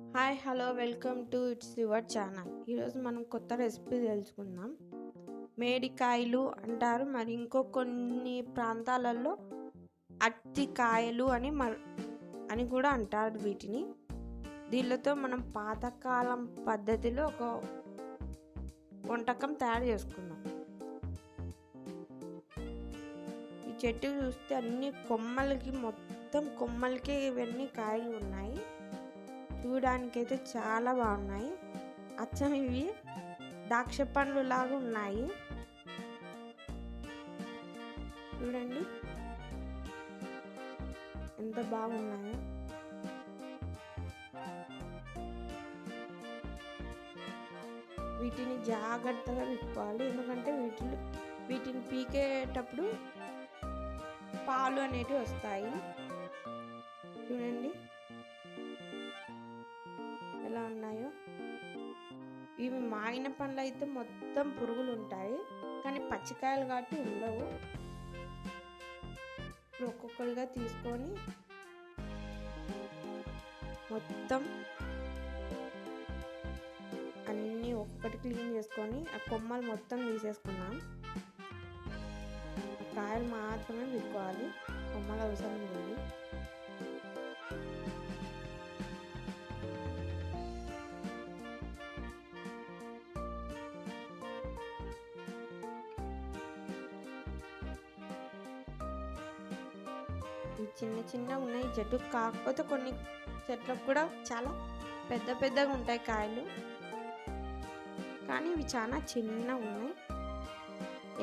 Hi hello welcome to it's your channel ఈరోజు మనం కొత్త రెసిపీ తెలుసుకుందాం. మేడికాయలు అంటారు మరి ఇంకో కొన్ని ప్రాంతాలలో అత్తికాయలు అని మ అని కూడా అంటారు వీటిని. దీనితో మనం పాతకాలం పద్ధతిలో ఒక వంటకం తయారు చేసుకుందాం. ఈ చెట్టు చూస్తే అన్ని కొమ్మలకి మొత్తం కొమ్మలకి ఇవన్నీ కాయలు ఉన్నాయి. చూడడానికైతే చాలా బాగున్నాయి. అచ్చం ఇవి ద్రాక్ష పండ్లు లాగా ఉన్నాయి. చూడండి. ఎంత బాగున్నాయో. వీటిని జాగ్రత్తగా విప్పుకోవాలి ఎందుకంటే వీటిని వీటిని పీకేటప్పుడు పాలు అనేటివి వస్తాయి. చూడండి. మాగిన పండ్లు అయితే మొత్తం పురుగులు ఉంటాయి కానీ పచ్చికాయలు కాబట్టి ఉండవు. ఒక్కొక్కరిగా తీసుకొని మొత్తం అన్నీ ఒక్కటి క్లీన్ చేసుకొని ఆ కొమ్మలు మొత్తం తీసేసుకున్నాం కాయలు మాత్రమే విక్కోవాలి కొమ్మలు అవసరం లేదు. చిన్న చిన్న ఉన్నాయి జట్టు కాకపోతే కొన్ని చెట్లకు కూడా చాలా పెద్ద పెద్దగా ఉంటాయి కాయలు. కానీ ఇవి చాలా చిన్న ఉన్నాయి.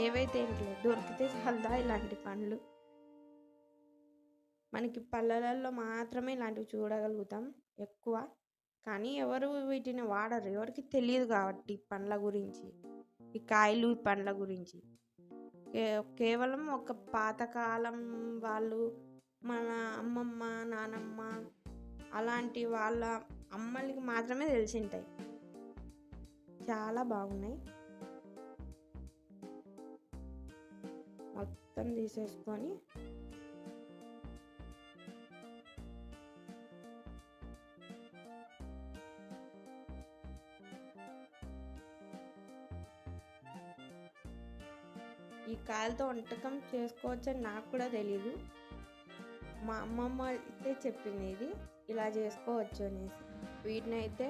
ఏవైతే ఏంటి దొరికితే చల్దా ఇలాంటి పండ్లు. మనకి పల్లెలలో మాత్రమే ఇలాంటివి చూడగలుగుతాం ఎక్కువ. కానీ ఎవరు వీటిని వాడరు. ఎవరికి తెలియదు కాబట్టి పండ్ల గురించి. ఈ కాయలు ఈ పండ్ల గురించి. కేవలం ఒక పాతకాలం వాళ్ళు మన అమ్మమ్మ నానమ్మ అలాంటి వాళ్ళ అమ్మలకి మాత్రమే తెలిసి ఉంటాయి చాలా బాగున్నాయి. మొత్తం తీసేసుకొని ఈ కాయలతో వంటకం చేసుకోవచ్చని నాకు కూడా తెలీదు. మా అమ్మమ్మ అయితే చెప్పింది ఇది ఇలా చేసుకోవచ్చు అనేసి. వీటిని అయితే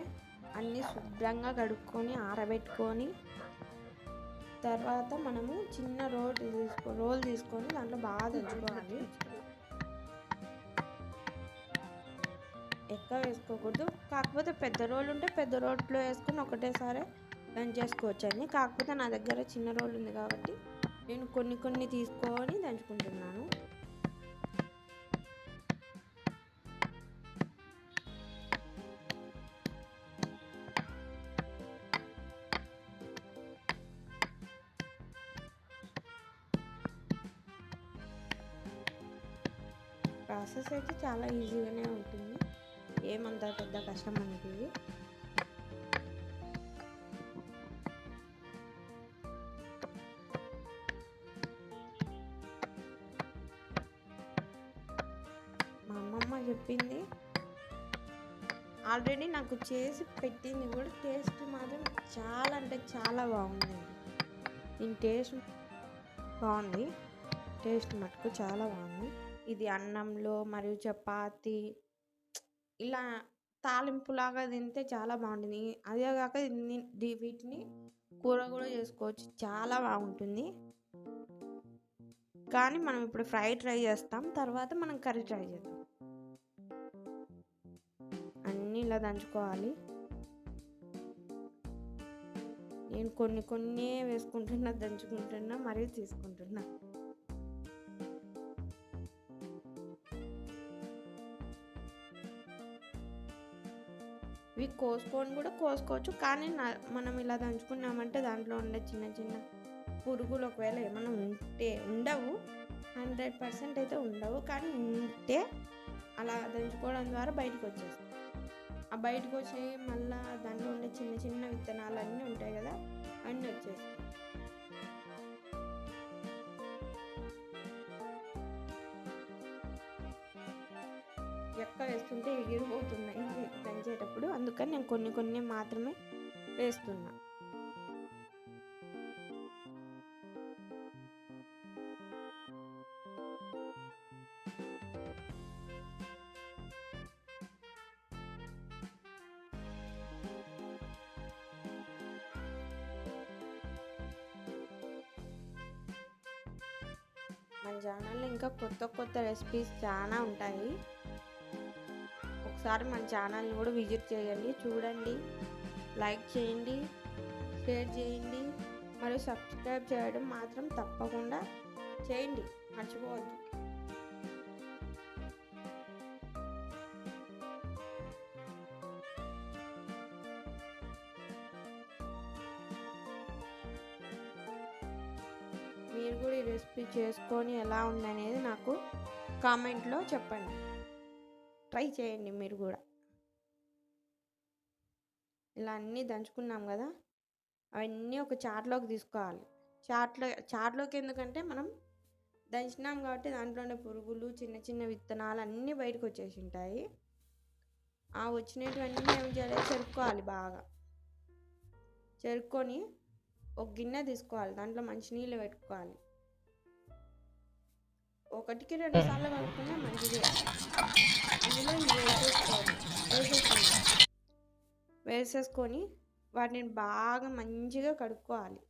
అన్నీ శుభ్రంగా కడుక్కొని ఆరబెట్టుకొని తర్వాత మనము చిన్న రోల్ తీసుకో రోల్ తీసుకొని దాంట్లో బాగా తెచ్చుకోవాలి ఎక్కువ వేసుకోకూడదు. కాకపోతే పెద్ద రోల్ ఉంటే పెద్ద రోట్లో వేసుకొని ఒకటేసారి దంచేసుకోవచ్చు అని కాకపోతే నా దగ్గర చిన్న రోల్ ఉంది కాబట్టి నేను కొన్ని కొన్ని తీసుకొని దంచుకుంటున్నాను. ప్రాసెస్ అయితే చాలా ఈజీగానే ఉంటుంది. ఏమంత పెద్ద కష్టం అనిపింది మా అమ్మమ్మ చెప్పింది ఆల్రెడీ నాకు చేసి పెట్టింది కూడా టేస్ట్ మాత్రం చాలా అంటే చాలా బాగుంది. దీని టేస్ట్ బాగుంది. టేస్ట్ మటుకు చాలా బాగుంది. ఇది అన్నంలో మరియు చపాతి ఇలా తాలింపులాగా తింటే చాలా బాగుంటుంది. అదే కాక వీటిని కూర కూడా చేసుకోవచ్చు. చాలా బాగుంటుంది. కానీ మనం ఇప్పుడు ఫ్రై ట్రై చేస్తాం. తర్వాత మనం కర్రీ ట్రై చేద్దాం. అన్నీ ఇలా దంచుకోవాలి. నేను కొన్ని కొన్ని వేసుకుంటున్నా దంచుకుంటున్నా మరియు తీసుకుంటున్నా. ఇవి కోసుకొని కూడా కోసుకోవచ్చు. కానీ మనం ఇలా దంచుకున్నామంటే దాంట్లో ఉండే చిన్న చిన్న పురుగులు ఒకవేళ ఏమైనా ఉంటే ఉండవు. హండ్రెడ్ పర్సెంట్ అయితే ఉండవు. కానీ ఉంటే అలా దంచుకోవడం ద్వారా బయటకు వచ్చేస్తాయి. ఆ బయటకు వచ్చి మళ్ళీ దాంట్లో ఉండే చిన్న చిన్న విత్తనాలు అన్నీ ఉంటాయి కదా అన్నీ వచ్చేస్తాయి. ఎక్క చేసేటప్పుడు అందుకని నేను కొన్ని కొన్ని మాత్రమే వేస్తున్నా. మన ఛానల్లో ఇంకా కొత్త కొత్త రెసిపీస్ చాలా ఉంటాయి. ఒకసారి మన ఛానల్ని కూడా విజిట్ చేయండి చూడండి లైక్ చేయండి షేర్ చేయండి మరియు సబ్స్క్రైబ్ చేయడం మాత్రం తప్పకుండా చేయండి మర్చిపోవద్దు. మీరు కూడా ఈ రెసిపీ చేసుకొని ఎలా ఉందనేది నాకు కామెంట్లో చెప్పండి. ట్రై చేయండి మీరు కూడా. ఇలా అన్నీ దంచుకున్నాం కదా అవన్నీ ఒక చాట్లోకి తీసుకోవాలి. చాట్లో చాట్లోకి ఎందుకంటే మనం దంచినాం కాబట్టి దాంట్లోనే పురుగులు చిన్న చిన్న విత్తనాలు అన్నీ బయటకు వచ్చేసి ఉంటాయి. ఆ వచ్చినటువన్నీ ఏం చేయాలి? చెరుక్కోవాలి బాగా. చెరుక్కొని ఒక గిన్నె తీసుకోవాలి. దాంట్లో మంచినీళ్ళు పెట్టుకోవాలి. ఒకటికి రెండు సార్లు కలుపుకున్నా మంచిది. అందులో వేసేసుకోవాలి వేసేసుకుంటాం వేసేసుకొని వాటిని బాగా మంచిగా కడుక్కోవాలి.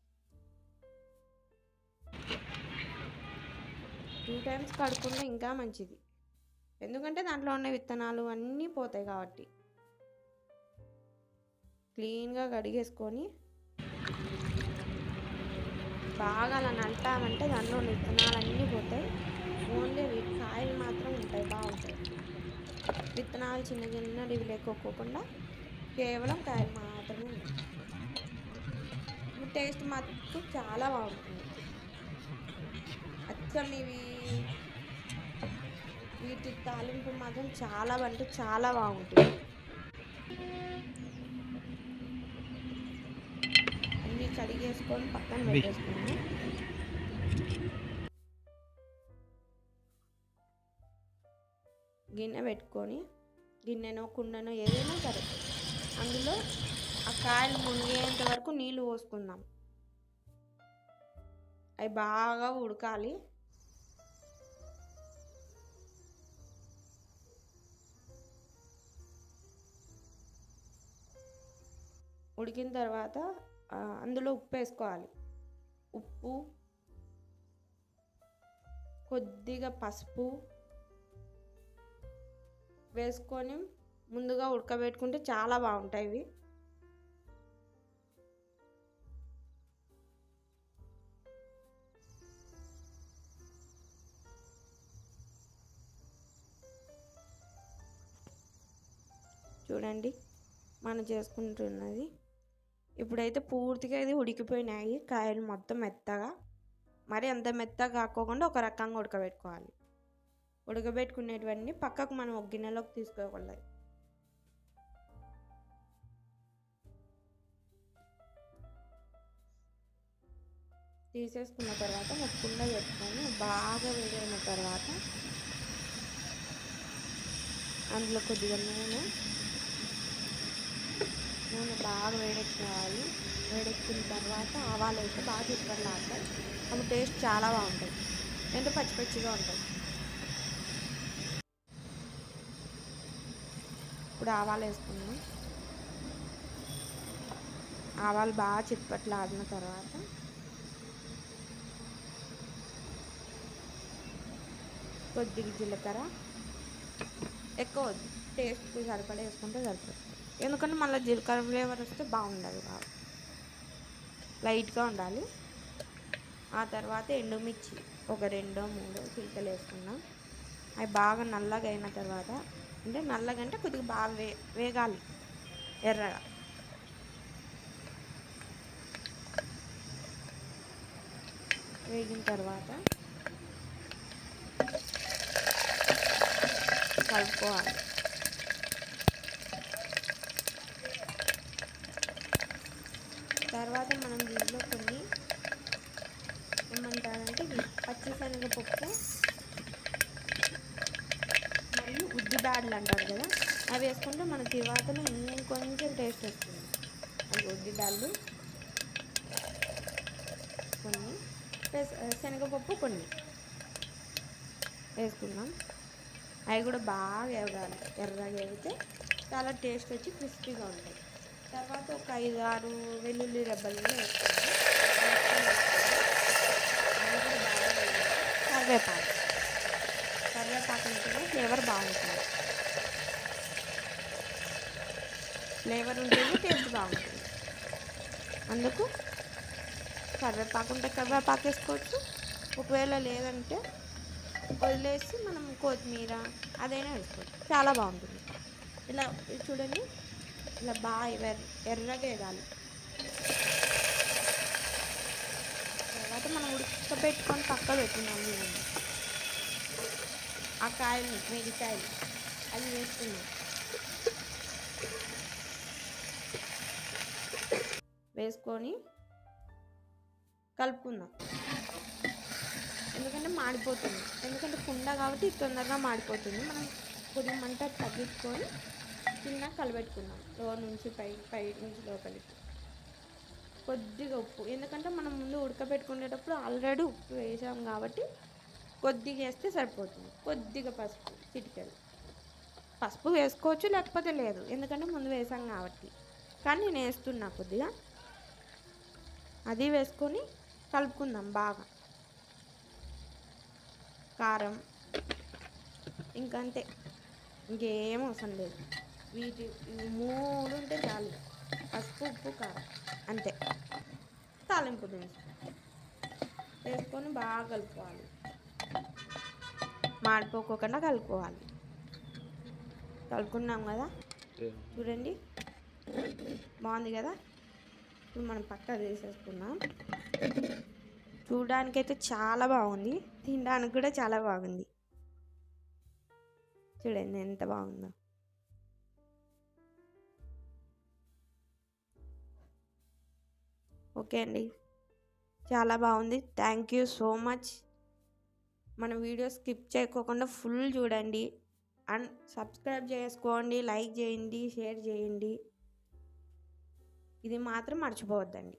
టూ టైమ్స్ కడుక్కుంటే ఇంకా మంచిది. ఎందుకంటే దాంట్లో ఉన్న విత్తనాలు అన్నీ పోతాయి కాబట్టి. క్లీన్గా కడిగేసుకొని బాగా అలా నలిపామంటే దాంట్లో ఉన్న విత్తనాలన్నీ పోతాయి. ఓన్లీ కాయలు మాత్రం ఉంటాయి బాగుంటాయి. విత్తనాలు చిన్న చిన్నవి ఇవి లేకోకుండా కేవలం కాయలు మాత్రమే ఉంటాయి టేస్ట్ మాత్రం చాలా బాగుంటుంది. అచ్చం ఇవి వీటి తాలింపు మాత్రం చాలా అంటే చాలా బాగుంటుంది. అన్నీ కడిగేసుకొని పక్కన పెట్టేసుకున్నాను గిన్నె పెట్టుకొని గిన్నెనో కుండనో ఏదైనా సరే అందులో ఆ కాయలు మునిగేంత వరకు నీళ్ళు పోసుకుందాం. అవి బాగా ఉడకాలి. ఉడికిన తర్వాత అందులో ఉప్పు వేసుకోవాలి. ఉప్పు కొద్దిగా పసుపు వేసుకొని ముందుగా ఉడకబెట్టుకుంటే చాలా బాగుంటాయి ఇవి. చూడండి మనం చేసుకుంటున్నది. ఇప్పుడైతే పూర్తిగా ఇది ఉడికిపోయినాయి కాయలు మొత్తం మెత్తగా. మరి అంత మెత్తగా కాకోకుండా ఒక రకంగా ఉడకబెట్టుకోవాలి. ఉడకబెట్టుకునేటివన్నీ పక్కకు మనం ఒక గిన్నెలోకి తీసుకోవాలి. తీసేసుకున్న తర్వాత ఒక కుండ పెట్టుకొని బాగా వేడైన తర్వాత అందులో కొద్దిగా నూనె. నూనె బాగా వేడెక్కాలి వేడెక్కిన తర్వాత ఆవాలు వేసి బాగా చిక్కర్లాడతాయి అవి టేస్ట్ చాలా బాగుంటుంది అంటే పచ్చి పచ్చిగా ఉంటుంది ఇప్పుడు ఆవాలు వేసుకున్నాం ఆవాలు బాగా చిప్పట్లాడిన తర్వాత కొద్దిగా జీలకర్ర ఎక్కువ టేస్ట్కి సరిపడా వేసుకుంటే సరిపోతుంది. ఎందుకంటే మళ్ళీ జీలకర్ర ఫ్లేవర్ వస్తే బాగుండదు కాబట్టి లైట్గా ఉండాలి. ఆ తర్వాత ఎండుమిర్చి ఒక రెండో మూడో చిలకలు వేసుకున్నాం అవి బాగా నల్లగా అయిన తర్వాత అంటే నల్లగా అంటే కొద్దిగా బాగా వే వేగాలి ఎర్రగా. వేగిన తర్వాత కలుపుకోవాలి. తర్వాత మనం దీంట్లో కొన్ని ఏమంటారంటే పచ్చిశనగపప్పు మరియు అంటారు కదా అవి వేసుకుంటే మన తిరువాతలో ఇంకొంచెం టేస్ట్ వస్తుంది. అది ఉద్దిడాళ్ళు కొన్ని ప్లస్ శనగపప్పు కొన్ని వేసుకున్నాం అవి కూడా బాగా ఎరగాలి ఎర్రగా ఎగితే చాలా టేస్ట్ వచ్చి క్రిస్పీగా ఉంటాయి. తర్వాత ఒక ఐదు ఆరు వెల్లుల్లి రెబ్బలు కూడా బాగా కరివేపాకు. కరివేపాకు ఉంటేనే ఫ్లేవర్ బాగుంటుంది. ఫ్లేవర్ ఉంటుంది టేస్ట్ బాగుంటుంది. అందుకు కరివేపాకు ఉంటే కరివేపాకు వేసుకోవచ్చు. ఒకవేళ లేదంటే వదిలేసి మనం కొత్తిమీర అదైనా వేసుకోవచ్చు. చాలా బాగుంటుంది. ఇలా చూడండి ఇలా బాగా ఎర్ర ఎర్రగా వేయాలి. తర్వాత మనం ఉడకబెట్టుకొని పక్క పెట్టుకున్నాం ఆ కాయలు మిగికాయలు అవి వేస్తున్నాం వేసుకొని కలుపుకుందాం. ఎందుకంటే మాడిపోతుంది. ఎందుకంటే కుండ కాబట్టి తొందరగా మాడిపోతుంది. మనం కొద్దిగా మంట తగ్గించుకొని కింద కలబెట్టుకుందాం. లో నుంచి పై పై నుంచి లోపలికి. కొద్దిగా ఉప్పు. ఎందుకంటే మనం ముందు ఉడకబెట్టుకునేటప్పుడు ఆల్రెడీ ఉప్పు వేసాం కాబట్టి కొద్దిగా వేస్తే సరిపోతుంది. కొద్దిగా పసుపు చిటికెలు పసుపు వేసుకోవచ్చు లేకపోతే లేదు. ఎందుకంటే ముందు వేసాం కాబట్టి. కానీ నేను వేస్తున్నా కొద్దిగా. అది వేసుకొని కలుపుకుందాం బాగా. కారం. ఇంకంతే. ఇంకేం అవసరం లేదు. వీటి మూడు ఉంటే చాలు. పసుపు ఉప్పు కారం. అంతే. తాలింపు దినుసు వేసుకొని బాగా కలుపుకోవాలి. మాడిపోకోకుండా కలుపుకోవాలి. కలుపుకున్నాం కదా? చూడండి. బాగుంది కదా? ఇప్పుడు మనం పక్క తీసేసుకుందాం. చూడడానికైతే చాలా బాగుంది. తినడానికి కూడా చాలా బాగుంది. చూడండి ఎంత బాగుందో. ఓకే అండి. చాలా బాగుంది. Thank you so much. మన వీడియో స్కిప్ చేయకోకుండా ఫుల్ చూడండి. అండ్ సబ్స్క్రైబ్ చేసుకోండి లైక్ చేయండి షేర్ చేయండి. ఇది మాత్రం మర్చిపోవద్దండి.